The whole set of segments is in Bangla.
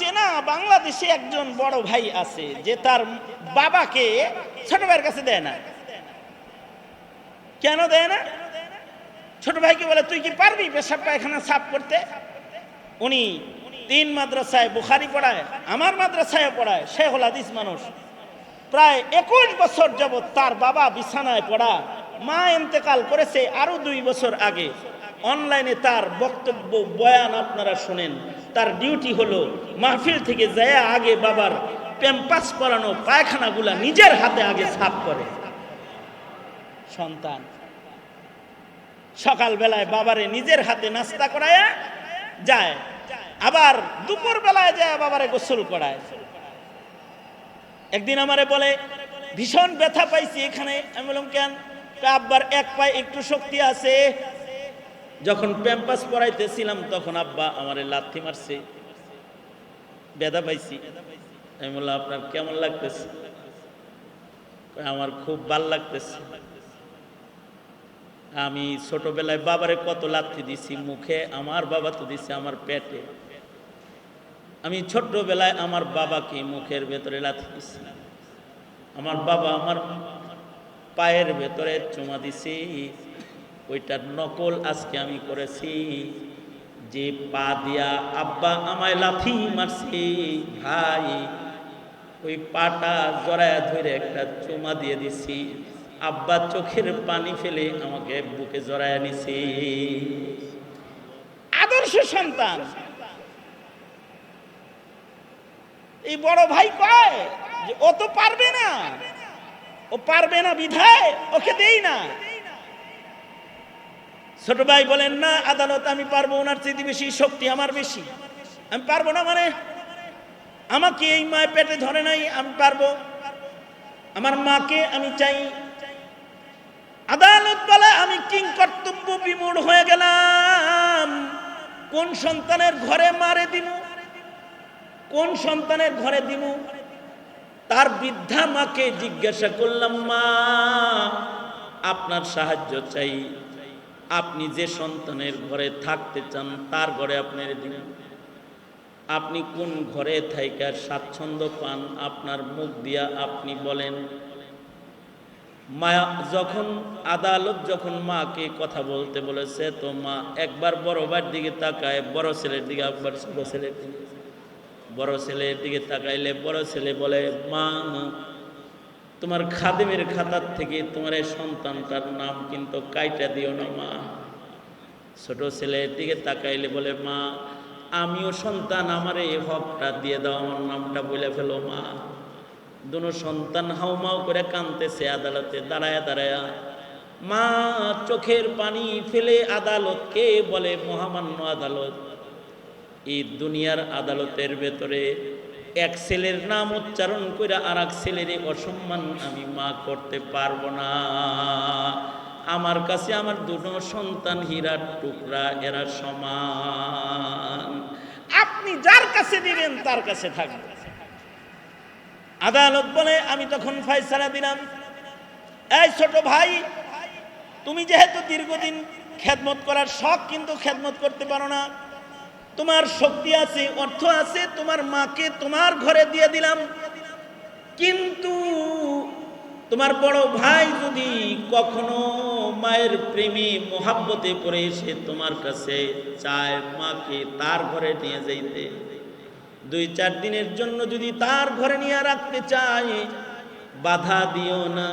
চেনা বাংলাদেশে একজন বড় ভাই আছে যে তার বাবাকে ছোট ভাইয়ের কাছে দেয় না। কেন দেয় না? ছোট ভাইকে বলে, তুই কি পারবি পেশাব পায়খানা সাফ করতে? উনি তিন মাদ্রাসায় বুখারি পড়ায়, আমার মাদ্রাসায় পড়ায়, শেখুল হাদিস মানুষ। প্রায় একুশ বছর যাবৎ তার বাবা বিছানায় পড়া, মা ইন্তেকাল করেছে আরও দুই বছর আগে। অনলাইনে তার বক্তব্য, বয়ান আপনারা শোনেন। তার ডিউটি হলো মাহফিল থেকে যায় আগে বাবার প্যাম্পাস করানো পায়খানাগুলা নিজের হাতে আগে সাফ করে। সন্তান, সকালবেলায় বাবারে নিজের হাতে নাস্তা করায় যায়, আবার দুপুর বেলায় যায় বাবারে গোসল করায়। একদিন আমারে বলে, ভীষণ ব্যথা পাইছি এখানে। আমি বললাম, কেন? আব্বার এক পায়ে একটু শক্তি আছে যখন প্যাম্পাস পড়াইতেছিলাম, তখন আব্বা আমারে লাথি মারছে। ব্যথা পাইছি। আমি বললাম, আপনার কেমন লাগতেছে? আমার খুব ভালো লাগতেছে। আমি ছোটবেলায় বাবারে কত লাথি দিছি, মুখে আমার বাবা তো দিছে আমার পেটে। আমি ছোট্টবেলায় আমার বাবাকে মুখের ভেতরে লাথি দিছি। আমার বাবা আমার পায়ের ভেতরে চুমা দিছি। ওইটার নকল আজকে আমি করেছি। যে পা দিয়া আব্বা আমায় লাথি মারছি, ভাই, ওই পাটা জড়ায় ধরে একটা চুমা দিয়ে দিছি। আব্বা চোখের পানি ফেলে আমাকে বুকে জড়ায় নিছি। আদর্শ সন্তান। এই বড় ভাই কয় যে, ও তো পারবে না। ও পারবে না বিধায়, ওকে দেই না। ছোট ভাই বলেন, না, আদালত আমি পারব ওনার চেয়ে বেশি, শক্তি আমার বেশি। আমি পারব না মানে? আমাকে এই মায়ের পেটে ধরে নাই, আমি পারব। আমার মাকে আমি চাই। আদালত বলে, আমি কিং কর্তব্য বিমূঢ় হয়ে গেলাম। কোন সন্তানের ঘরে মারে দিমু? কোন সন্তানের ঘরে দিমু? তার বৃদ্ধা মাকে জিজ্ঞাসা করলাম, মা, আপনার সাহায্য চাই। আপনি যে সন্তানের ঘরে থাকতে চান, তার ঘরে আপনার দিন। আপনি কোন ঘরে থাইকার স্বাচ্ছন্দ্য পান, আপনার মুখ দিয়া আপনি বলেন মায়া যখন আদালত যখন মাকে কথা বলতে বলেছে, তো মা একবার বড় ভাইয়ের দিকে তাকায়, বড় ছেলের দিকে একবার ছোট ছেলের দিকে। বড় ছেলের দিকে তাকাইলে বড় ছেলে বলে, মা তোমার খাদেমের খাতার থেকে তোমার এই সন্তানটার নাম কিন্তু কাইটা দিও না, মা। ছোট ছেলের দিকে তাকাইলে বলে, মা, আমিও সন্তান, আমার এই হকটা দিয়ে দাও, আমার নামটা বলে ফেলো, মা। দুনো সন্তান হাউমাউ করে কানতেছে আদালতে, দাঁড়ায়া দাঁড়ায়া। মা, চোখের পানি ফেলে আদালতকে বলে, মহামান্য আদালত, এই দুনিয়ার আদালতের ভেতরে এক ছেলের নাম উচ্চারণ করে আর এক ছেলের অসম্মান আমি মা করতে পারব না। আমার কাছে আমার দুটো সন্তান, হীরার টুকরা, এরা সমান। আপনি যার কাছে দিবেন, তার কাছে থাকবে। আদালত বলে, আমি তখন ফাইসালা দিলাম। এই ছোট ভাই, তুমি যেহেতু দীর্ঘদিন খেদমত করার শখ, কিন্তু খেদমত করতে পারো না। তোমার শক্তি আছে, অর্থ আছে, তোমার মাকে তোমার ঘরে দিয়ে দিলাম। কিন্তু তোমার বড় ভাই যদি কখনো মায়ের প্রেমী, মোহাব্বতে পড়ে এসে তোমার কাছে চায় মাকে তার ঘরে নিয়ে যাইতে। দুই চার দিনের জন্য যদি তার ঘরে নিয়ে রাখতে চায়, বাধা দিও না।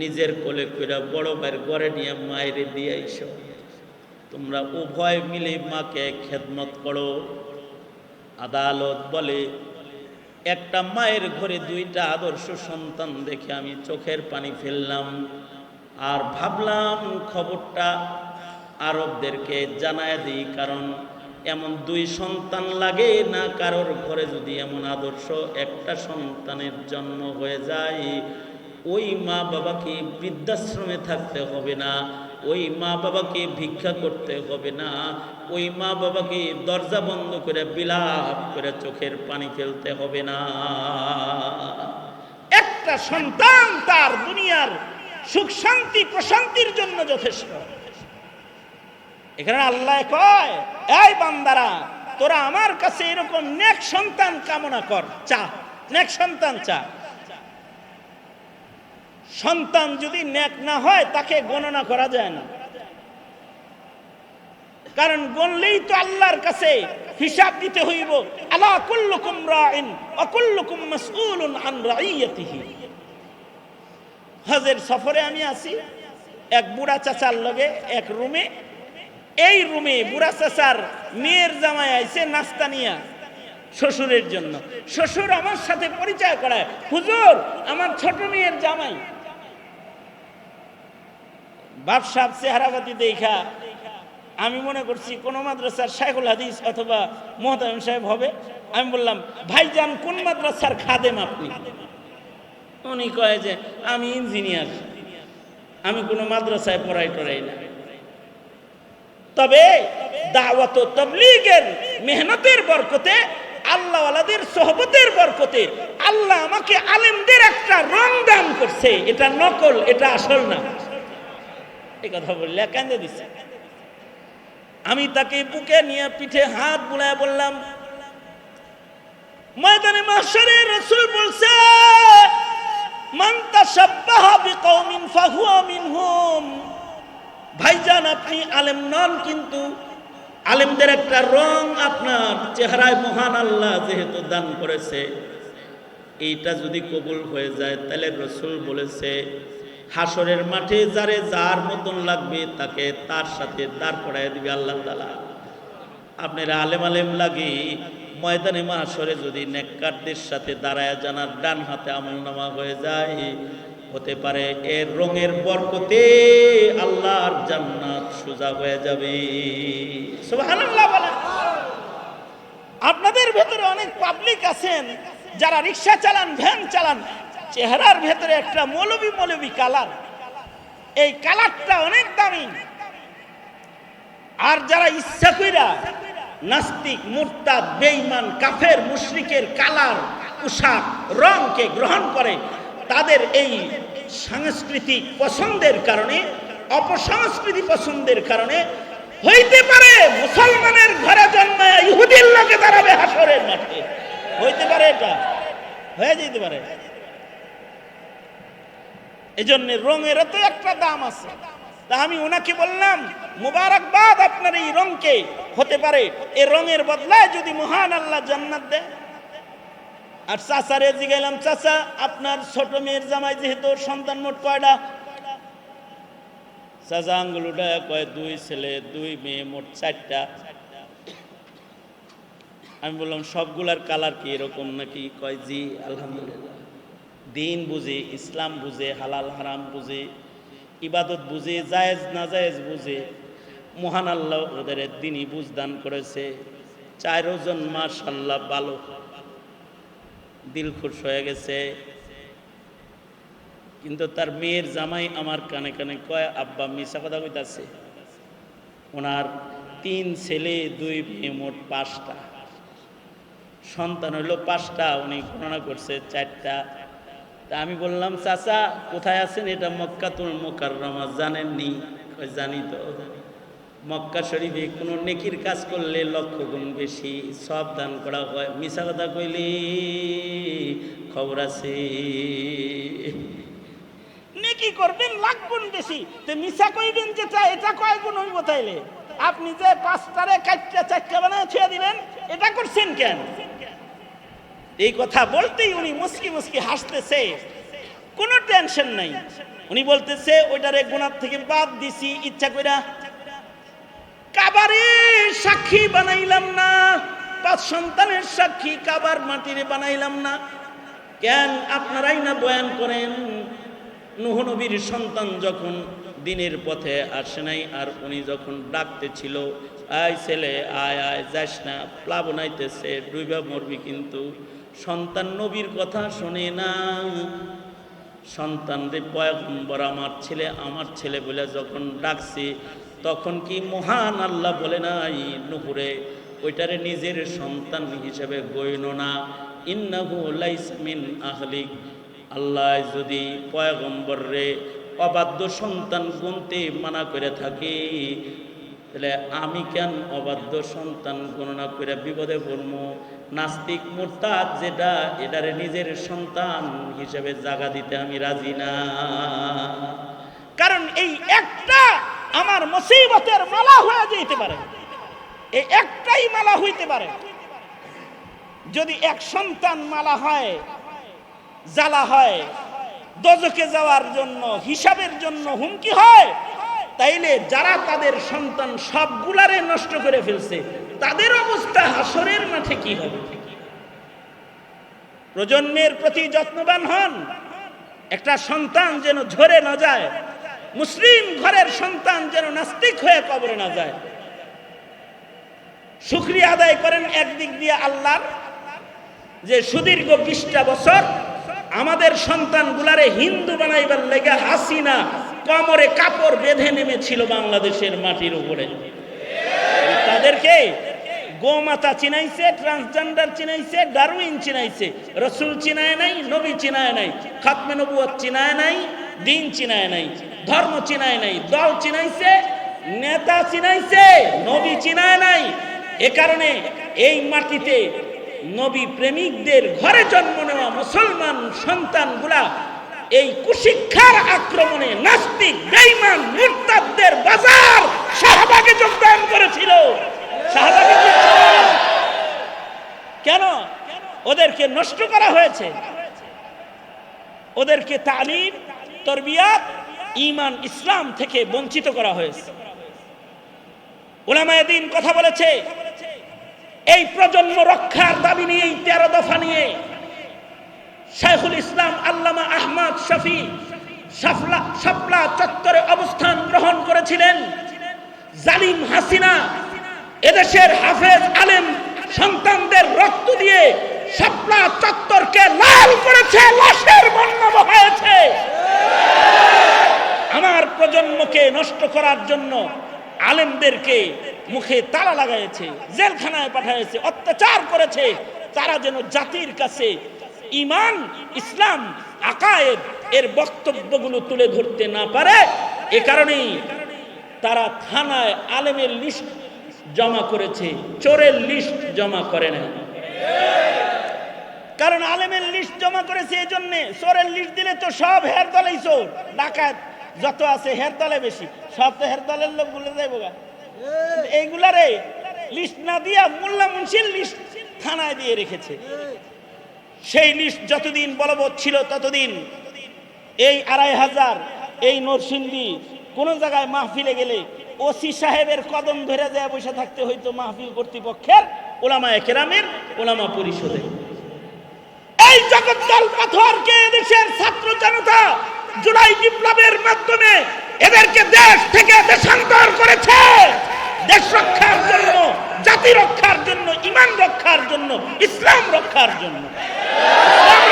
নিজের কোলে কইরা বড় ভাইয়ের ঘরে নিয়ে মায়ের দিয়ে আইসো। তোমরা উভয় মিলে মাকে খেদমত করো। আদালত বলে, একটা মায়ের ঘরে দুইটা আদর্শ সন্তান দেখে আমি চোখের পানি ফেললাম আর ভাবলাম খবরটা আরবদেরকে জানায় দিই, কারণ এমন দুই সন্তান লাগে না কারোর ঘরে যদি এমন আদর্শ একটা সন্তানের জন্ম হয়ে যায়, ওই মা বাবাকে বৃদ্ধাশ্রমে থাকতে হবে না। ওই মা বাবাকে ভিক্ষা করতে হবে না। ওই মা বাবাকে দরজা বন্ধ করে বিলাপ করে চোখের পানি ফেলতে হবে না। একটা সন্তান তার দুনিয়ার সুখ শান্তি প্রশান্তির জন্য যথেষ্ট। এখানে আল্লাহ কয়, এই বান্দারা, তোরা আমার কাছে এরকম নেক সন্তান কামনা কর, চা, নেক সন্তান চা। সন্তান যদি নেক না হয়, তাকে গণনা করা যায় না। কারণ গণলেই তো আল্লাহর কাছে হিসাব দিতে হইব। আলা কুল্লুকুম রাইন ওয়া কুল্লুকুম মাসউলুন আন রাইয়াতিহি। হজের সফরে আমি আছি, এক বুড়া চাচার লগে, এক রুমে। এই রুমে বুড়া চাচার মেয়ের জামাই আইছে নাস্তা নিয়া শ্বশুরের জন্য। শ্বশুর আমার সাথে পরিচয় করায়, হুজুর, আমার ছোট মেয়ের জামাই। বাপসাব চেহারাবাতি দেখা। আমি মনে করছি কোন মাদ্রাসার শাইখুল হাদিস অথবা মোহতাম সাহেব হবে। আমি বললাম ভাই ভাইজান, কোন মাদ্রাসার খাদেম আপনি? উনি কয় যে, আমি ইঞ্জিনিয়ার। আমি কোনো মাদ্রাসায় পড়াই টড়াই না। তবে দাওয়াত তবলিগের মেহনতের বরকতে, আল্লাহওয়ালাদের সোহবতের বরকতে আল্লাহ আমাকে আলেমদের একটা রং দান করছে। এটা নকল, এটা আসল না। এই কথা বললে কান্দে দিচ্ছে আমি তাকে বুকে নিয়ে পিঠে হাত বুলায় বললাম, ময়দানে মাসরে রসুল বলছে, মান তাশাব্বাহা বিকওমিন ফাহুয়া মিনহুম। ভাইজান, আপনি আলেম নন কিন্তু আলেমদের একটা রং আপনার, চেহারায় মহান আল্লাহ যেহেতু দান করেছে। এইটা যদি কবুল হয়ে যায়, তাহলে রসুল বলেছে হাসরের মাঠে যারে যার মতন লাগবে তাকে তার সাথে দাঁড় করাই দিবে আল্লাহ তালা আপনার আলেম আলেম লাগে, ময়দানে মাসরে যদি নেককারদের সাথে দাঁড়ায় জানার ডান হাতে আমল নামা হয়ে যায়, হতে পারে এর রঙের বরকতে আল্লাহর জান্নাত সোজা হয়ে যাবে। আপনাদের ভেতরে অনেক পাবলিক আছেন, যারা রিক্সা চালান ভ্যান চালান চেহারার ভেতরে একটা মৌলবি মৌলবি কালার। এই কালারটা অনেক দামি। আর যারা ইচ্ছা কইরা নাস্তিক, মুরতাদ, বেঈমান, কাফের, মুশরিকের কালার, পোশাক, রংকে গ্রহণ করে, তাদের এই সাংস্কৃতিক পছন্দের কারণে, অপসংস্কৃতি পছন্দের কারণে হইতে পারে মুসলমানের ঘরে জন্মায় ইহুদির লোকে দাঁড়াবে হাসরের মাঠে। হইতে পারে এটা? হয়ে যেতে পারে। এজন্য রঙেরও তো একটা দাম আছে। তা আমি ওনাকে বললাম, মুবারকবাদ আপনার এই রঙকে, হতে পারে এই রঙের বদলায় যদি মহান আল্লাহ জান্নাত দেয়। আর চাচারে জিগাইলাম চাচা, আপনার ছোট মেয়ের জামাই যেহেতু সন্তান মোট কয়টা? চাচা আঙ্গুলুটা কয়, দুই ছেলে, দুই মেয়ে, মোট চারটা। আমি বললাম, সবগুলার কালার কি এরকম নাকি? কয়, জি, আলহামদুলিল্লাহ। দিন বুঝে, ইসলাম বুঝে, হালাল হারাম বুঝে, ইবাদত বুঝে, জায়েজ না জায়েজ বুঝে, মহান আল্লাহ ওদের দিনই বুঝদান করেছে। চারজন মাশাল্লাহ ভালো। দিল খুশ হয়ে গেছে। কিন্তু তার মেয়ের জামাই আমার কানে কানে কয়, আব্বা মিশা কথা কইতাছে। ওনার তিন ছেলে, দুই মেয়ে, মোট পাঁচটা। সন্তান হইল পাঁচটা, উনি গণনা করছে চারটা। তা আমি বললাম, চাচা, কোথায় আছেন? এটা মক্কা মক্কাতুল মোকাররমা। জানেননি? জানি তো। মক্কা শরীফে কোনো নেকির কাজ করলে লক্ষ গুণ বেশি সব দান করা হয়। মিশা কথা কইলি? খবর আছে। নেকি করবেন লাখ গুণ বেশি। তো মিশা কইবেন যেটা এটা কয় গুণ হইব তাইলে? আপনি যে পাঁচটারে কাটটা চারটা বানায় ছেড়ে দিলেন এটা করছেন কেন? এই কথা বলতেই উনি মুসকি মুসকি হাসতেছে। কোনো টেনশন নাই। উনি বলতেছে, ওইটারে গুণার থেকে বাদ দিছি, ইচ্ছা কইরা কাবারে সাক্ষী বানাইলাম না, পাঁচ সন্তানের সাক্ষী কাবার মাটিরে বানাইলাম না। কেন আপনারাই না বয়ান করেন, নুহ নবীর সন্তান যখন দিনের পথে আসে নাই, আর উনি যখন ডাকতে ছিল, আয় ছেলে, আয় আয়, যাস না, প্লাবনাইতেছে, ডুইবা মরবি কিন্তু। সন্তান নবীর কথা শোনে না। সন্তান রে পয়গম্বর, আমার ছেলে আমার ছেলে বলে যখন ডাকছে, তখন কি মহান আল্লাহ বলে নাই নুপুরে ওইটারে নিজের সন্তান হিসেবে গইন না। ইন্নাহু লাইসা মিন আহলিক। আল্লাহ যদি পয়গম্বর রে অবাধ্য সন্তান গুনতে মানা করে থাকে, তাহলে আমি কেন অবাধ্য সন্তান গণনা করে বিপদে পড়ব? নাস্তিক মোরতাদ যেটা, এটারে নিজের সন্তান হিসেবে জাগা দিতে আমি রাজি না। কারণ এই একটা আমার মুসিবতের মালা হয়ে যেতে পারে। এই একটাই মালা হইতে পারে। যদি এক সন্তান মালা হয়, জ্বালা হয় দজকে যাওয়ার জন্য, হিসাবের জন্য হুমকি হয়, তাইলে যারা তাদের সন্তান সবগুলারে নষ্ট করে ফেলছে তাদের অবস্থা হাসরের মাঠে কি হবে? প্রজন্মের প্রতি যত্নবান হন। একটা সন্তান যেন ঝরে না যায়, মুসলিম ঘরের সন্তান যেন নাস্তিক হয়ে কবরে না যায়। শুক্রিয়া আদায় করেন একদিক দিয়ে আল্লাহর, যে সুদীর্ঘ বিশটা বছর আমাদের সন্তান সন্তানগুলারে হিন্দু বানাইবার লেগে হাসিনা কমরে কাপড় বেঁধে নেমেছিল বাংলাদেশের মাটির উপরে। তাদেরকে গোমাতা চিনাইছে ট্রান্সজেন্ডার চিনাইছে ডারউইন চিনাইছে রসুল চিনায় নাই নবী চিনায় নাই খাতমে নবুয়ত চিনায় নাই দিন চিনায় নাই ধর্ম চিনায় নাই দল চিনাইছে নেতা চিনাইছে নবী চিনায় নাই এ কারণে এই মাটিতে নবী প্রেমিকদের ঘরে জন্ম নেওয়া মুসলমান সন্তানগুলা এই কুশিক্ষার আক্রমণে নাস্তিক, বেঈমান, মুরতাদদের বাজার শাহবাগে যোগদান করেছিল। কেন? ওদেরকে নষ্ট করা হয়েছে। ওদেরকে তালিম, তরবিয়াত ইমান ইসলাম থেকে বঞ্চিত করা হয়েছে। ওলামায়ে দিন কথা বলেছে, এই প্রজন্ম রক্ষার দাবি নিয়ে এই তেরো দফা নিয়ে শেখুল ইসলাম আল্লামা আহমদ শফি সাপলা চত্বরে অবস্থান গ্রহণ করেছিলেন জালিম হাসিনা। এদেশের হাফেজ আলেম সন্তানদের রক্ত দিয়ে সাপলা চত্বরকে লাল করেছে, লাশের বন্যা বহায়েছে আমার প্রজন্মকে নষ্ট করার জন্য আলেমদেরকে মুখে তালা লাগাইছে, জেলখানায় পাঠাইছে, অত্যাচার করেছে। তারা যেন জাতির কাছে ইমান ইসলাম, আকায়েদ এর বক্তব্যগুলো তুলে ধরতে না পারে, এ কারণেই তারা থানায় আলেমের লিস্ট জমা করেছে। চোরের লিস্ট জমা করে না কারণ আলেমের লিস্ট জমা করেছে এই জন্য চোরের লিস্ট দিলে তো সব হের দলেই চোর। ডাকাত যত আছে হের দলে বেশি। সব তো হের দলের লোক বলে যাইব গা। এইগুলারে লিস্ট না দিয়া মোল্লা মুন্সির লিস্ট থানায় দিয়ে রেখেছে। সেই লিস্ট যতদিন বলবৎ ছিল ততদিন এই আড়াই হাজার, এই নরসিংদী কোন জায়গায় মাহফিলে গেলে ওসি সাহেবের কদম ধরে যায় বসে থাকতে হইতো মাহফিল কর্তৃপক্ষের ওলামা একেরামের ওলামা পরিষদে। এই জগদ্দল পাথরকে দেশের ছাত্র জনতা জুলাই বিপ্লবের মাধ্যমে এদেরকে দেশ থেকে দেশান্তর করেছে। দেশ রক্ষার জন্য, জাতি রক্ষার জন্য, ইমান রক্ষার জন্য, ইসলাম রক্ষার জন্য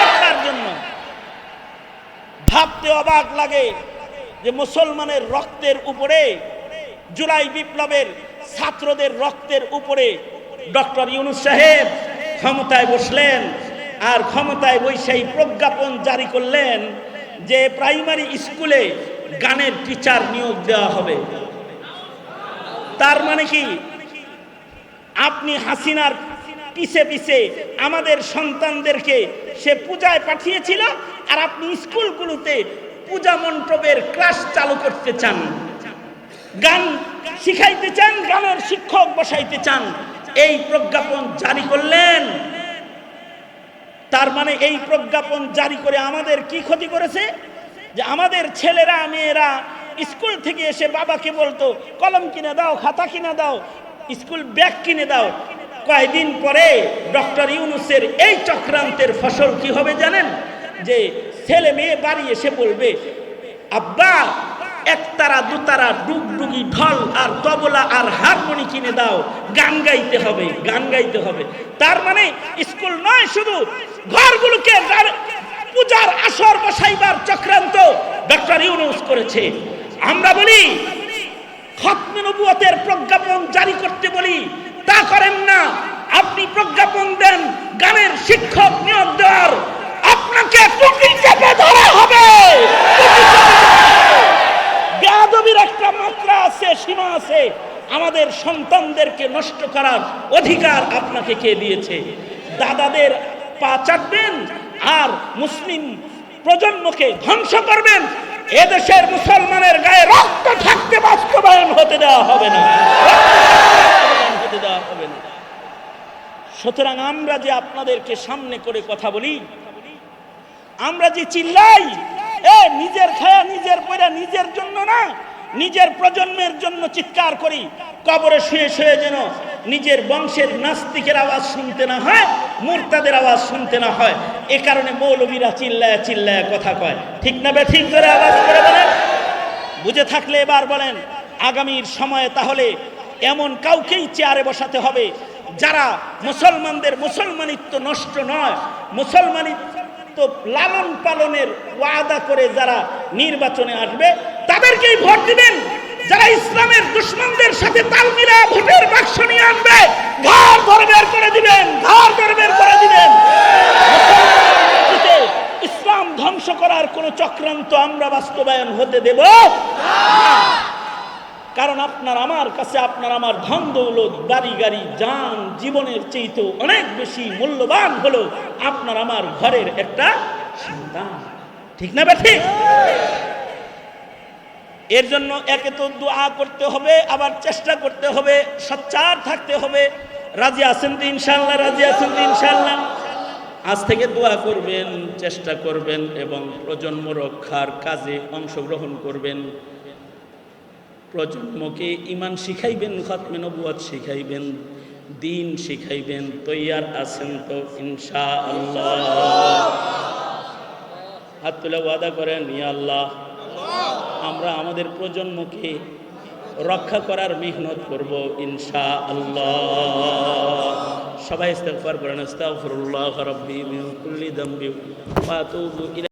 রক্ষার জন্য। ভাবতে অবাক লাগে যে মুসলমানের রক্তের উপরে জুলাই বিপ্লবের ছাত্রদের রক্তের উপরে ডক্টর ইউনুস সাহেব ক্ষমতায় বসলেন আর ক্ষমতায় বৈশাহী প্রজ্ঞাপন জারি করলেন যে প্রাইমারি স্কুলে গানের টিচার নিয়োগ দেওয়া হবে। তার মানে কি? আপনি হাসিনার পিছে পিছে আমাদের সন্তানদেরকে সে পূজায় পাঠিয়েছিল আর আপনি স্কুলগুলোতে পূজা মণ্ডপের ক্লাস চালু করতে চান। গান শিখাইতে চান, গানের শিক্ষক বসাইতে চান, এই প্রজ্ঞাপন জারি করলেন। তার মানে এই প্রজ্ঞাপন জারি করে আমাদের কি ক্ষতি করেছে? যে আমাদের ছেলেরা, মেয়েরা স্কুল থেকে এসে বাবাকে বলতো, কলম কিনে দাও, খাতা কিনে দাও, স্কুল ব্যাগ কিনে দাও। কয়দিন পরে ডক্টর ইউনুসের এই চক্রান্তের ফসল কি হবে জানেন? যে ছেলে মেয়ে বাড়ি এসে বলবে, আব্বা একতারা দুতারা ডুগডুগি ঢল আর তবলা আর হারমোনি কিনে দাও। গান গাইতে হবে, গান গাইতে হবে। তার মানে স্কুল নয় শুধু, ঘরগুলোকে পূজার আসর বসাইবার চক্রান্ত ডক্টর ইউনুস করেছে। আমরা বলি, খতমে প্রজ্ঞাপন জারি করতে বলি, তা করেন না। আপনি প্রজ্ঞাপন দেন, গানের শিক্ষক নিয়োগ দেওয়ার। আপনাকে টুপি চেপে ধরা হবে। বেয়াদবির একটা মাত্রা আছে, সীমা আছে। আমাদের সন্তানদেরকে নষ্ট করার অধিকার আপনাকে কে দিয়েছে? দাদাদের পা চাটবেন আর মুসলিম প্রজন্মকে ধ্বংস করবেন। এদেশের মুসলমানের গায়ে রক্ত থাকতে বাস্তবায়ন হতে দেওয়া হবে না। হতে দেওয়া হবে না সুতরাং আমরা যে আপনাদেরকে সামনে করে কথা বলি, আমরা যে চিল্লাই এ, নিজের খায়া নিজের পয়রা নিজের জন্য না, নিজের প্রজন্মের জন্য চিৎকার করি। কবরে শুয়ে শুয়ে যেন নিজের বংশের নাস্তিকের আওয়াজ শুনতে না হয়, মুরতাদের আওয়াজ শুনতে না হয়। এ কারণে মৌলবীরা চিল্লায় চিল্লায় কথা কয়। ঠিক না বে, ঠিক করে আওয়াজ করে বলেন। বুঝে থাকলে এবার বলেন, আগামীর সময়ে তাহলে এমন কাউকেই চেয়ারে বসাতে হবে যারা মুসলমানদের মুসলমানিত্ব নষ্ট নয়, মুসলমানিত্ব লালন পালনের ওয়াদা করে যারা নির্বাচনে আসবে, তাদেরকেই ভোট দিবেন যারা ইসলামের দুশ্মনদের সাথে তাল মিলা ভোটের বাক্স নিয়ে আনবে, ঘর ধরে বের করে দিবেন, ঘর ধরে বের করে দিবেন ইসলাম ধ্বংস করার কোন চক্রান্ত আমরা বাস্তবায়ন হতে দেব না। কারণ আপনার আমার কাছে, আপনার আমার ধন দৌলত বাড়ি গাড়ি, যান, জীবনের চেয়েতে অনেক বেশি মূল্যবান হলো আপনার আমার ঘরের একটা সন্তান। ঠিক না ব্যাঠি এর জন্য একে তো দোয়া করতে হবে, আবার চেষ্টা করতে হবে, সচ্চার থাকতে হবে। রাজি আছেন তো ইনশাল্লাহ রাজি আছেন তো ইনশাল্লাহ আজ থেকে দোয়া করবেন, চেষ্টা করবেন এবং প্রজন্ম রক্ষার কাজে অংশগ্রহণ করবেন। প্রজন্মকে ইমান শিখাইবেন, খতমে নবুয়াত শিখাইবেন, দিন শিখাইবেন, তৈয়ার আছেন তো ইনশা আল্লাহ হাত তুলে ওয়াদা করেন, ইয়া আল্লাহ, আমরা আমাদের প্রজন্মকে রক্ষা করার মেহনত করব ইনশা আল্লাহ সবাই ইস্তেগফার করেন, আস্তাগফিরুল্লাহ রাব্বি মিন কুল্লি দামবি ওয়া আতুবু